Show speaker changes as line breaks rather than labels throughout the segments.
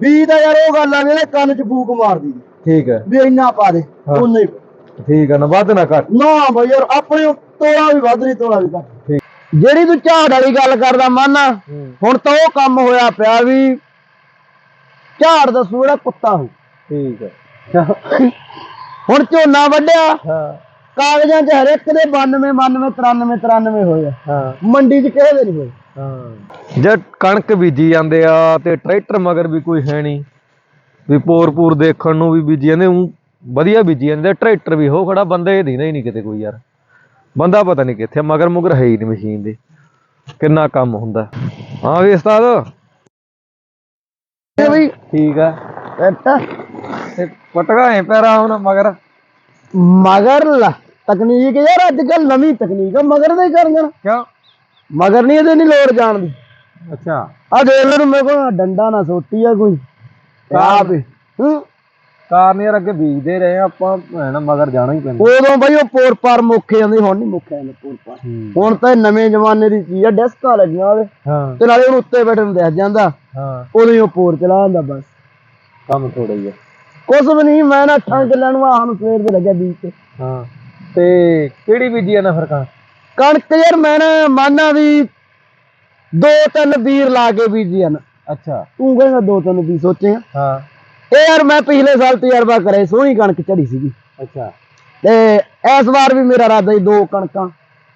ਵੀ ਤਾਂ ਯਾਰ ਉਹ ਗੱਲ ਆ ਇਹਦੇ ਕੰਨ 'ਚ ਫੂਕ ਮਾਰਦੀ
ਠੀਕ ਹੈ।
ਵੀ ਇੰਨਾ ਪਾ ਦੇ। ਉਹਨੇ
ਠੀਕ ਹੈ ਨਾ ਵੱਧ ਨਾ ਘੱਟ।
ਨਾ ਬਈ ਯਾਰ ਆਪਣੇ ਤੋਲਾ ਵੀ ਵੱਧ ਨਹੀਂ ਤੋਲਾ ਵੀ ਘੱਟ।
ਠੀਕ।
ਜਿਹੜੀ ਤੂੰ ਝਾੜ ਵਾਲੀ ਗੱਲ ਕਰਦਾ ਮੰਨ ਹੁਣ ਤਾਂ ਉਹ ਕੰਮ ਹੋਇਆ ਪਿਆ ਵੀ ਝਾੜ ਦੱਸੂ ਜਿਹੜਾ ਕੁੱਤਾ ਹੋ
ਠੀਕ ਹੈ।
ਹੁਣ ਝੋਨਾ ਵੱਢਿਆ
ਹਾਂ।
ਕਾਗਜ਼ਾਂ 'ਚ ਹਰ ਇੱਕ ਦੇ 92 92 93 93 ਹੋਏ
ਹਾਂ।
ਮੰਡੀ 'ਚ ਕਿਸੇ ਦੇ ਨਹੀਂ ਹੋਏ?
ਹਾਂ। ਜੇ ਕਣਕ ਬੀਜੀ ਜਾਂਦੇ ਆ ਤੇ ਟਰੈਕਟਰ ਮਗਰ ਵੀ ਕੋਈ ਹੈ ਨਹੀਂ ਵੀ ਪੂਰ ਪੂਰ ਦੇਖਣ ਨੂੰ ਵੀ ਬੀਜੀ ਜਾਂਦੇ ਊਂ ਵਧੀਆ ਬੀਜੀ ਜਾਂਦੇ ਟਰੈਕਟਰ ਵੀ ਹੋ ਖੜਾ ਬੰਦੇ ਹੀ ਨਹੀਂ ਕਿਤੇ ਕੋਈ ਯਾਰ। ਬੰਦਾ ਪਤਾ ਨਹੀਂ ਕਿੱਥੇ ਮਗਰ ਮੁਗਰ ਹੈ ਹੀ ਨਹੀਂ ਮਸ਼ੀਨ ਦੇ ਕਿੰਨਾ ਕੰਮ ਹੁੰਦਾ। ਹਾਂ ਵੀ ਉਸਤਾਦ।
ਬਈ
ਠੀਕ ਆ। ਤੇ ਪਟਗਾ ਐ ਪੈਰਾ ਹੁਣ ਮਗਰ।
ਮਗਰ ਲਾ ਤਕਨੀਕ ਯਾਰ ਅੱਜ ਕੱਲ ਨਵੀਂ ਤਕਨੀਕ ਆ ਮਗਰ ਦੇ ਕਰ
ਕਿਉਂ?
ਮਗਰ ਨਹੀਂ ਇਹਦੇ ਨਹੀਂ ਲੋੜ ਜਾਣ ਦੀ।
ਅੱਛਾ।
ਆ ਦੇਖ ਲੈ ਮੇਰੇ ਕੋਲ ਡੰਡਾ ਨਾ ਸੋਟੀ ਆ ਕੋਈ। ਆ ਵੀ। ਹੂੰ।
ਕਾਰਨ ਯਾਰ ਅੱਗੇ ਬੀਜਦੇ ਰਹੇ ਆਪਾਂ ਭੈਣ ਮਗਰ ਜਾਣਾ ਹੀ ਪੈਂਦਾ।
ਉਦੋਂ ਬਈ ਉਹ ਪੋਰ ਪਾਰ ਮੁੱਕੇ ਜਾਂਦੇ ਹੁਣ ਨਹੀਂ ਮੁੱਕਿਆ ਜਾਂਦੇ ਪੋਰ ਪਾਰ। ਹੁਣ ਤਾਂ ਇਹ ਨਵੇਂ ਜ਼ਮਾਨੇ ਦੀ ਚੀਜ਼ ਆ ਡੈਸਕਾਂ ਲੱਗੀਆਂ ਉਹਦੇ।
ਹਾਂ।
ਤੇ ਨਾਲੇ ਉਹਨੂੰ ਉੱਤੇ ਬੈਠਣ ਨੂੰ ਦਿਖ ਜਾਂਦਾ।
ਹਾਂ।
ਉਦੋਂ ਹੀ ਉਹ ਪੋਰ ਚਲਾ ਜਾਂਦਾ ਬਸ।
ਕੰਮ ਥੋੜਾ ਹੀ ਆ।
ਕੁਛ ਵੀ ਨਹੀਂ ਮੈਂ ਨਾ ਅੱਠਾਂ ਕਿੱਲਿਆਂ ਨੂੰ ਆਹ ਨੂੰ ਸਵੇਰ ਦੇ ਲੱਗਿਆ ਬੀਜ ਤੇ
ਹਾਂ। ਤੇ ਕਿਹੜੀ ਬੀਜੀ ਆ ਨਾ ਫਿਰ ਕਣਕ
ਕਣਕ ਯਾਰ ਮੈਂ ਨਾ ਮਾਨਾ ਵੀ ਦੋ ਤਿੰਨ ਵੀਰ ਲਾ ਕੇ ਬੀਜੀਆਂ ਨਾ
ਅੱਛਾ।
ਤੂੰ ਕਹਿੰਦਾ ਦੋ ਤਿੰਨ ਵੀ ਸੋਚੇ ਆ।
ਹਾਂ।
ਇਹ ਯਾਰ ਮੈਂ ਪਿਛਲੇ ਸਾਲ ਤਜਰਬਾ ਕਰਿਆ ਸੋਹਣੀ ਕਣਕ ਝੜੀ ਸੀਗੀ।
ਅੱਛਾ।
ਤੇ ਇਸ ਵਾਰ ਵੀ ਮੇਰਾ ਇਰਾਦਾ ਹੀ ਦੋ ਕਣਕਾਂ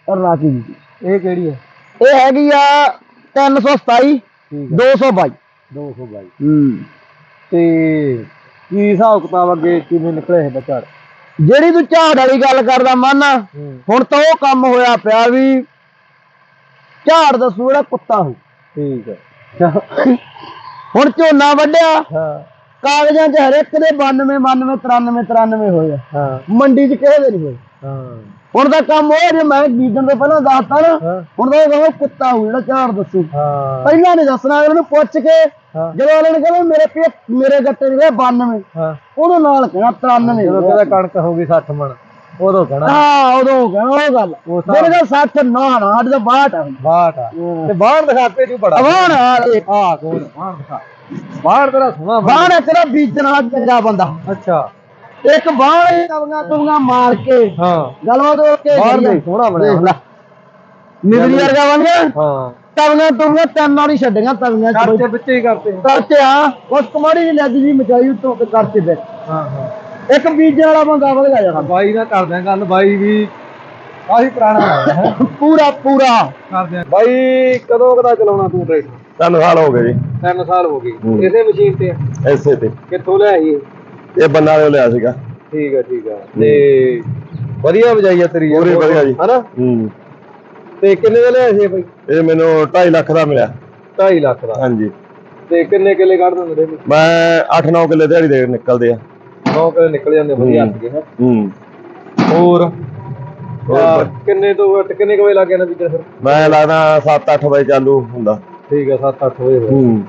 ਔਰ ਲਾ ਕੇ ਬੀਜੀ।
ਇਹ ਕਿਹੜੀ ਹੈ?
ਇਹ ਹੈਗੀ ਆ 327
ਠੀਕ
222
222
ਹੂੰ।
ਤੇ ਕੀ ਹਿਸਾਬ ਕਿਤਾਬ ਅੱਗੇ ਕਿਵੇਂ ਨਿਕਲੇ ਇਹ
ਜਿਹੜੀ ਤੂੰ ਝਾੜ ਵਾਲੀ ਗੱਲ ਕਰਦਾ ਮਾਨਾ ਹੁਣ ਤਾਂ ਉਹ ਕੰਮ ਹੋਇਆ ਪਿਆ ਵੀ ਝਾੜ ਦੱਸੂ ਜਿਹੜਾ ਕੁੱਤਾ ਹੋ
ਠੀਕ ਹੈ।
ਹੁਣ ਝੋਨਾ ਵੱਢਿਆ
ਹਾਂ।
ਕਾਗਜ਼ਾਂ 'ਚ ਹਰ ਇੱਕ ਦੇ 92 92 93 93 ਹੋਏ
ਹਾਂ।
ਮੰਡੀ 'ਚ ਕਿਸੇ ਦੇ ਨਹੀਂ ਹੋਏ?
ਹਾਂ।
ਹੁਣ ਤਾਂ ਕੰਮ ਹੋਇਆ ਜੇ ਮੈਂ ਬੀਜਣ ਤੋਂ ਪਹਿਲਾਂ ਦੱਸਤਾ ਨਾ ਹੁਣ ਉਹ ਕਹੋ ਕੁੱਤਾ ਹੋ ਜਿਹੜਾ ਝਾੜ ਦੱਸੂ। ਪਹਿਲਾਂ ਨਹੀਂ ਦੱਸਣਾ ਅਗਲੇ ਨੂੰ ਪੁੱਛ ਕੇ ਜਦੋਂ ਅਗਲੇ ਨੇ ਕਹਿੰਦਾ ਮੇਰੇ ਪੇ ਮੇਰੇ ਗੱਟੇ ਦੇ 92
ਹਾਂ।
ਉਹਦੇ ਨਾਲ ਕਹਿਣਾ 93
ਜਦੋਂ ਕਹਿੰਦਾ ਕਣਕ ਹੋ ਗਈ 60 ਮਣ ਉਦੋਂ ਕਹਣਾ।
ਹਾਂ ਉਦੋਂ ਕਹਿਣਾ ਉਹ ਗੱਲ। ਮੇਰੇ ਦਾ 60 ਨਾ ਨਾ ਅੱਜ ਦਾ 62 ਆ।
ਬਾਟ ਆ। ਤੇ ਬਾਹਰ ਦਿਖਾਤੇ ਤੂੰ ਬੜਾ।
ਅਵਾਨ ਆ
ਬਾਹਰ ਦਿਖਾ। ਬਾਹਰ ਤੇਰਾ ਸੋਹਣਾ ਬਾਣ
ਤੇਰਾ ਬੀਜਣਾ ਚੰਗਾ ਬੰਦਾ।
ਅੱਛਾ।
ਇੱਕ ਬਾਣ ਤਵੀਆਂ ਤਵੀਆਂ ਮਾਰ ਕੇ
ਹਾਂ।
ਗੱਲਬਾਤ ਹੋ ਕੇ
ਬਾਹਰ ਦੇ ਸੋਹਣਾ ਬਣਿਆ।
ਨਿਗਰੀ ਵਰਗਾ ਬਣ ਗਿਆ।
ਹਾਂ।
ਤਵੀਆਂ ਤਵੀਆਂ ਤਿੰਨ ਵਾਲੀ ਛੱਡੀਆਂ ਤਵੀਆਂ ਚ।
ਕਰਤੇ ਬੱਚੇ ਹੀ ਕਰਤੇ।
ਕਰਤੇ ਆ ਉਸ ਕੁਮਾਰੀ ਦੀ ਲੱਜ ਜੀ ਮਚਾਈ ਉੱਤੋਂ ਤੇ ਕਰਤੇ ਬੈ
ਹਾਂ ਹਾਂ।
ਇੱਕ ਬੀਜਣ ਵਾਲਾ ਬੰਦਾ ਵਧਗਾ ਜਾਣਾ।
ਬਾਈ ਨਾਲ ਕਰਦੇ ਆ ਗੱਲ। ਬਾਈ ਵੀ ਕਾਫੀ ਪੁਰਾਣਾ ਹੈ।
ਪੂਰਾ ਪੂਰਾ।
ਕਰਦੇ ਆ ਬਾਈ ਕਦੋਂ ਕਦਾ ਚਲਾਉਣਾ ਤੂੰ ਟਰੈਕਟਰ?
ਤਿੰਨ ਸਾਲ ਹੋ ਗਏ ਜੀ।
3 ਸਾਲ ਹੋ ਗਏ। ਇਸੇ ਮਸ਼ੀਨ ਤੇ?
ਐਸੇ ਤੇ।
ਕਿੱਥੋਂ ਲਿਆਈ? ਇਹ?
ਬੰਨਾ ਵਾਲੇ ਲਿਆ ਸੀਗਾ।
ਠੀਕ ਹੈ ਠੀਕ ਹੈ। ਤੇ ਵਧੀਆ ਵਜਾਈ ਆ ਤੇਰੀ ਯਾਰ।
ਪੂਰੀ ਵਧੀਆ ਜੀ।
ਹਨਾ?
ਹੂੰ।
ਤੇ ਕਿੰਨੇ ਦਾ ਲਿਆਇਆ ਸੀ ਇਹ ਬਾਈ?
ਇਹ ਮੈਨੂੰ 2.5 ਲੱਖ ਦਾ ਮਿਲਿਆ।
2.5 ਲੱਖ ਦਾ।
ਹਾਂਜੀ।
ਤੇ ਕਿੰਨੇ ਕਿੱਲੇ ਕੱਢ ਦਿੰਦੇ ਨੇ?
ਮੈਂ 8-9 ਕਿੱਲੇ ਦਿਹਾੜੀ ਦੇ ਨਿਕਲਦੇ ਆ।
9 ਕਿੱਲੇ ਨਿਕਲ ਜਾਂਦੇ ਵਧੀਆ ਹੱਥ ਕੇ ਹੈਂ। ਹੋਰ? ਆਹ। ਕਿੰਨੇ ਤੋਂ ਵੱਟ ਕਿੰਨੇ ਕੁ ਵਜੇ ਲੱਗ ਜਾਣਾ ਬੀਜਣ ਫਿਰ?
ਮੈਂ ਲੱਗਦਾ 7-8 ਵਜੇ ਚਾਲੂ ਹੁੰਦਾ।
ਠੀਕ ਹੈ 7-8 ਵਜੇ।
ਹੂੰ।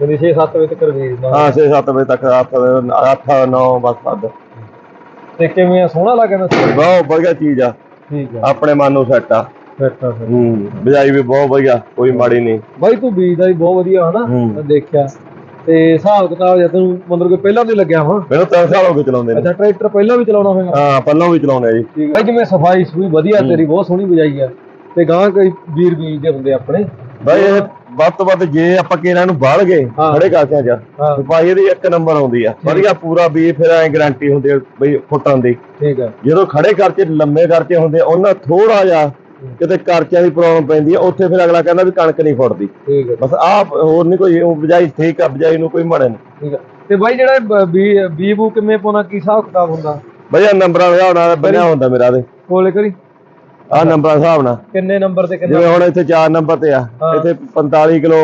ਯਾਨੀ 6-7 ਵਜੇ ਤੱਕ ਦਾ
ਹਾਂ 6-7 ਵਜੇ ਤੱਕ 8-9 ਬਸ ਪੱਦ
ਤੇ ਕਿਵੇਂ ਆ? ਸੋਹਣਾ ਲੱਗਦਾ
ਬਹੁਤ ਵਧੀਆ ਚੀਜ਼ ਆ।
ਠੀਕ ਹੈ
ਆਪਣੇ ਮਨ ਨੂੰ ਸੈੱਟ ਆ।
ਤਾਂ ਫਿਰ
ਹੂੰ ਬਜਾਈ ਵੀ ਬਹੁਤ ਵਧੀਆ ਕੋਈ ਮਾੜੀ ਨਹੀਂ।
ਬਾਈ ਤੂੰ ਬੀਜਦਾ ਵੀ ਬਹੁਤ ਵਧੀਆ ਹਨਾ
ਹੂੰ।
ਮੈਂ ਦੇਖਿਆ। ਤੇ ਹਿਸਾਬ ਕਿਤਾਬ ਜਦ ਤੈਨੂੰ ਮਤਲਬ ਕਿ ਪਹਿਲਾਂ ਵੀ ਲੱਗਿਆ ਹਾਂ
ਮੈਨੂੰ 3 ਸਾਲ ਹੋ ਗਏ ਚਲਾਉਂਦੇ ਨੇ।
ਅੱਛਾ ਟਰੈਕਟਰ ਪਹਿਲਾਂ ਵੀ ਚਲਾਉਣਾ ਹੋਵੇਗਾ
ਹਾਂ ਪੱਲੋਂ ਵੀ ਚਲਾਉਂਦੇ ਆ ਜੀ।
ਠੀਕ ਹੈ ਜਿਵੇਂ ਸਫ਼ਾਈ ਸੂਈ ਵਧੀਆ ਤੇਰੀ ਬਹੁਤ ਸੋਹਣੀ ਬਜਾਈ ਆ। ਤੇ ਗਾਂ ਕਈ ਵੀਰ ਬੀਜਦੇ ਹੁੰਦੇ ਆਪਣੇ।
ਬਾਈ ਇਹ ਵੱਧ ਤੋਂ ਵੱਧ ਜੇ ਆਪਾਂ ਕਿਹਨਾਂ ਨੂੰ ਬਾਲ ਗਏ। ਖੜੇ ਕਾਸਿਆਂ 'ਚ ਸਫ਼ਾਈ ਇਹਦੀ ਇੱਕ ਨੰਬਰ ਆਉਂਦੀ ਆ। ਵਧੀਆ ਪੂਰਾ ਵੀ ਫਿਰ ਐ ਗਾਰੰਟੀ ਹੁੰਦੀ ਆ ਬਈ ਫੁੱਟਾਂ ਦੀ।
ਠੀਕ ਹੈ
ਜਦੋਂ ਖੜੇ ਕਰਚੇ ਲੰਮੇ ਕਰਚੇ ਹੁੰਦੇ ਆ, ਉਹਨਾਂ ਥੋੜਾ ਜਿਹਾ ਕਿਤੇ ਕਰਚਿਆਂ ਦੀ ਪ੍ਰੋਬਲਮ ਪੈਂਦੀ ਆ ਉੱਥੇ ਫਿਰ ਅਗਲਾ ਕਹਿੰਦਾ ਵੀ ਕਣਕ ਨਹੀਂ ਫੁੱਟਦੀ।
ਠੀਕ ਹੈ
ਬਸ ਆਹ ਹੋਰ ਨਹੀਂ ਕੋਈ ਉਹ ਬਜਾਈ ਠੀਕ ਆ ਬਜਾਈ ਨੂੰ ਕੋਈ ਮਾੜੇ ਨਹੀਂ
ਠੀਕ ਹੈ ਤੇ ਬਾਈ ਜਿਹੜਾ ਬ- ਬੀ ਬੀ ਬੂ ਕਿਵੇਂ ਪਾਉਣਾ ਕੀ ਹਿਸਾਬ ਕਿਤਾਬ ਹੁੰਦਾ?
ਵਧੀਆ ਨੰਬਰਾਂ ਨਾਲ ਬਣਿਆ ਹੁੰਦਾ ਮੇਰਾ ਤੇ।
ਕੋਲੇ ਕਰੀ।
ਆਹ ਨੰਬਰਾਂ ਦੇ ਹਿਸਾਬ ਨਾਲ।
ਕਿੰਨੇ ਨੰਬਰ ਤੇ ਕਿੰਨਾ?
ਜਿਵੇਂ ਹੁਣ ਇੱਥੇ 4 ਨੰਬਰ ਤੇ ਆ।
ਹਾਂ।
ਇੱਥੇ 45 ਕਿਲੋ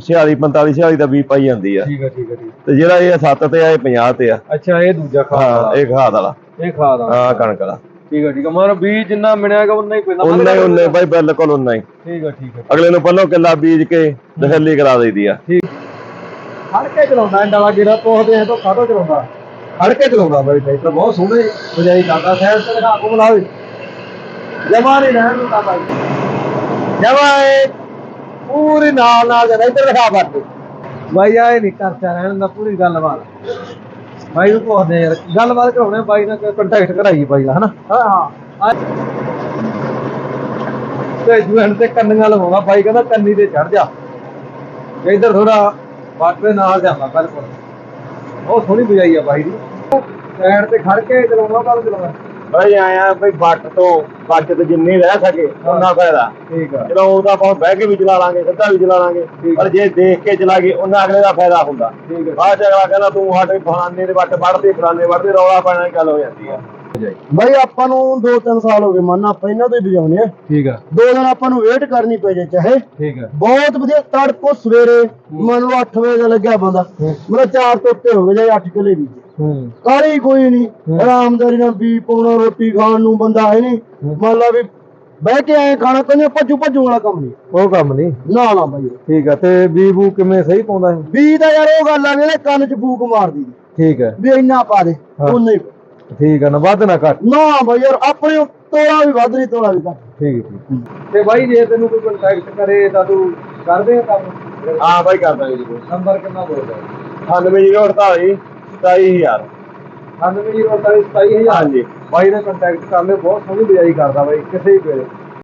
46 45 46 ਦਾ ਵੀ ਪਾਈ ਜਾਂਦੀ ਆ।
ਠੀਕ ਹੈ ਠੀਕ ਠੀਕ
ਤੇ ਜਿਹੜਾ ਇਹ 7 ਤੇ ਆ ਇਹ 50 ਤੇ ਆ।
ਅੱਛਾ ਇਹ ਦੂਜਾ ਖਾਦ
ਹਾਂ
ਵਾਲਾ।
ਇਹ ਖਾਦ ਵਾਲਾ।
ਇਹ ਖਾਦ ਆ
ਹਾਂ ਕਣਕ ਵਾਲਾ।
ਠੀਕ ਹੈ ਠੀਕ ਹੈ ਮਗਰ ਬੀਜ ਜਿੰਨਾ ਮਿਲਿਆਗਾ ਉਨਾ ਹੀ ਪੈਂਦਾ।
ਉਨਾ ਹੀ ਉਨਾ ਹੀ ਬਾਈ ਬਿਲਕੁਲ ਉਨਾ ਹੀ।
ਠੀਕ ਹੈ ਠੀਕ ਹੈ
ਅਗਲੇ ਨੂੰ ਪਹਿਲਾਂ ਕਿੱਲਾ ਬੀਜ ਕੇ ਤਸੱਲੀ ਕਰਾ ਦਈਦੀ ਆ।
ਠੀਕ।
ਫੜ ਕੇ ਚਲਾਉਂਦਾ ਡਾਲਾ ਜਿਹੜਾ ਪੋਹਦੇ ਆ ਤੋਂ ਕਾਟੋ ਚਲਾਉਂਦਾ?
ਫੜ ਕੇ ਚਲਾਉਂਦਾ ਬਾਈ ਟਰੈਕਟਰ ਬਹੁਤ ਸੋਹਣੇ। ਬਜਾਈ ਕਰਦਾ
ਸਾਈਡ ਤੇ ਦਿਖਾ ਕੋ ਬੁਲਾਵੇ। ਜਮਾ ਨਹੀਂ ਰਹਿਣ ਦਿੰਦਾ ਬਾਈ ਜਮਾ ਇਹ ਪੂਰੀ ਨਾਲ ਨਾਲ ਜਰਾ ਇੱਧਰ ਦਿਖਾ ਬੱਟ
ਬਾਈ ਆਏ ਨਹੀਂ ਕਰਚਾ ਰਹਿਣ ਦਾ ਪੂਰੀ ਗੱਲਬਾਤ। ਬਾਈ ਨੂੰ ਪੁੱਛਦੇ ਯਾਰ ਗੱਲਬਾਤ ਕਰਾਉਣੇ ਬਾਈ ਨਾਲ ਕੰਟੈਕਟ ਕਰਾਈਏ ਬਾਈ ਦਾ ਹਨਾ?
ਹਾਂ ਹਾਂ।
ਤੇ ਜੁਐਨ ਤੇ ਕੰਨੀਆਂ ਲਵਾਉਂਦਾ ਬਾਈ ਕਹਿੰਦਾ ਕੰਨੀ ਤੇ ਚੜ ਜਾ। ਇੱਧਰ ਥੋੜਾ ਬਾਟੇ ਨਾਲ ਜਾਂਦਾ ਬਿਲਕੁਲ ਬਹੁਤ ਸੋਹਣੀ ਬਜਾਈ ਆ ਬਾਈ ਦੀ। ਸਾਈਡ ਤੇ ਖੜ ਕੇ ਚਲਾਉਣਾ ਕੱਲ ਚਲਾਉਣਾ
ਬਈ ਆਇਆ ਬਈ ਬੱਟ ਤੋਂ ਬਚਤ ਜਿੰਨੀ ਰਹਿ ਸਕੇ ਉਹਨਾਂ ਫਾਇਦਾ।
ਠੀਕ ਆ।
ਚਲਾਉਣ ਦਾ ਆਪਾਂ ਬਹਿ ਕੇ ਵੀ ਚਲਾ ਲਾਂਗੇ ਸਿੱਧਾ ਵੀ ਚਲਾ ਲਾਂਗੇ ਪਰ ਜੇ ਦੇਖ ਕੇ ਚਲਾ ਗਏ ਉਹਨਾਂ ਅਗਲੇ ਦਾ ਫਾਇਦਾ ਹੁੰਦਾ। ਬਾਅਦ ਚ ਅਗਲਾ ਕਹਿੰਦਾ ਤੂੰ ਸਾਡੇ ਫਲਾਣੇ ਦੇ ਵੱਟ ਵੜਦੇ ਫਲਾਣੇ ਵੜਦੇ ਰੌਲਾ ਪੈਣਾ ਗੱਲ ਹੋ ਜਾਂਦੀ ਆ।
ਬਾਈ ਆਪਾਂ ਨੂੰ 2-3 ਸਾਲ ਹੋ ਗਏ ਮੰਨ ਆਪਾਂ ਇਹਨਾਂ ਤੋਂ ਹੀ ਵਜਾਉਣੇ ਆ।
ਠੀਕ ਆ।
ਦੋ ਦਿਨ ਆਪਾਂ ਨੂੰ ਵੇਟ ਕਰਨੀ ਪੈ ਜੇ ਚਾਹੇ
ਠੀਕ ਆ।
ਬਹੁਤ ਵਧੀਆ ਤੜਕੋ ਸਵੇਰੇ ਮੰਨ ਲਓ 8 ਵਜੇ ਦਾ ਲੱਗਿਆ ਬੰਦਾ ਮੇਰਾ 4 ਤੋਂ ਉੱਤੇ ਹੋ ਗਏ ਜਾਂ 8 ਕਿਲੇ ਵੀ।
ਹੂੰ।
ਕਾਲੀ ਕੋਈ ਨਹੀਂ। ਆਰਾਮਦਾਰੀ ਨਾਲ ਵੀ ਪਾਉਣਾ ਰੋਟੀ ਖਾਣ ਨੂੰ ਬੰਦਾ ਹੈ ਨਹੀਂ। ਮੰਨ ਲਾ ਵੀ ਬਹਿ ਕੇ ਐ ਖਾਣਾ ਕਹਿੰਦੇ ਭੱਜੂ ਭੱਜੂ ਵਾਲਾ ਕੰਮ ਨਹੀਂ।
ਉਹ ਕੰਮ ਨਹੀਂ।
ਨਾ ਨਾ ਬਾਈ।
ਠੀਕ ਆ ਤੇ ਬੀਬੂ ਕਿਵੇਂ ਸਹੀ ਪਾਉਂਦਾ ਇਹ
ਵੀ ਤਾਂ ਯਾਰ ਉਹ ਗੱਲ ਆ ਵੀ ਇਹਦੇ ਕੰਨ 'ਚ ਫੂਕ ਮਾਰਦੀ।
ਠੀਕ ਹੈ
ਵੀ ਇੰਨਾ ਪਾ ਦੇ
ਹਾਂ।
ਉਹ ਨਹੀਂ
ਠੀਕ ਆ ਨਾ ਵੱਧ ਨਾ ਘੱਟ।
ਨਾ ਬਾਈ ਯਾਰ ਆਪਣੇ ਤੋਲਾ ਵੀ ਵੱਧ ਨਹੀਂ ਤੋਲਾ ਵੀ ਘੱਟ।
ਠੀਕ ਹੈ। ਠੀਕ ਤੇ ਬਾਈ ਜੇ ਤੈਨੂੰ ਕੋਈ ਕੰਟੈਕਟ ਕਰੇ ਤਾਂ ਤੂੰ ਕਰਦੇ ਆ ਕੰਮ?
ਹਾਂ ਬਾਈ ਕਰ ਦਾਂਗੇ ਜੀ। ਕੋਈ
ਨੰਬਰ ਕਿੰਨਾ ਬੋਲਦਾ
9848 27000
98 27000
ਹਾਂਜੀ।
ਬਾਈ ਨਾਲ ਕੰਟੈਕਟ ਕਰ ਲਿਓ ਬਹੁਤ ਸੋਹਣੀ ਬਿਜਾਈ ਕਰਦਾ ਬਾਈ ਕਿਸੇ ਵੀ ਵੇਲੇ।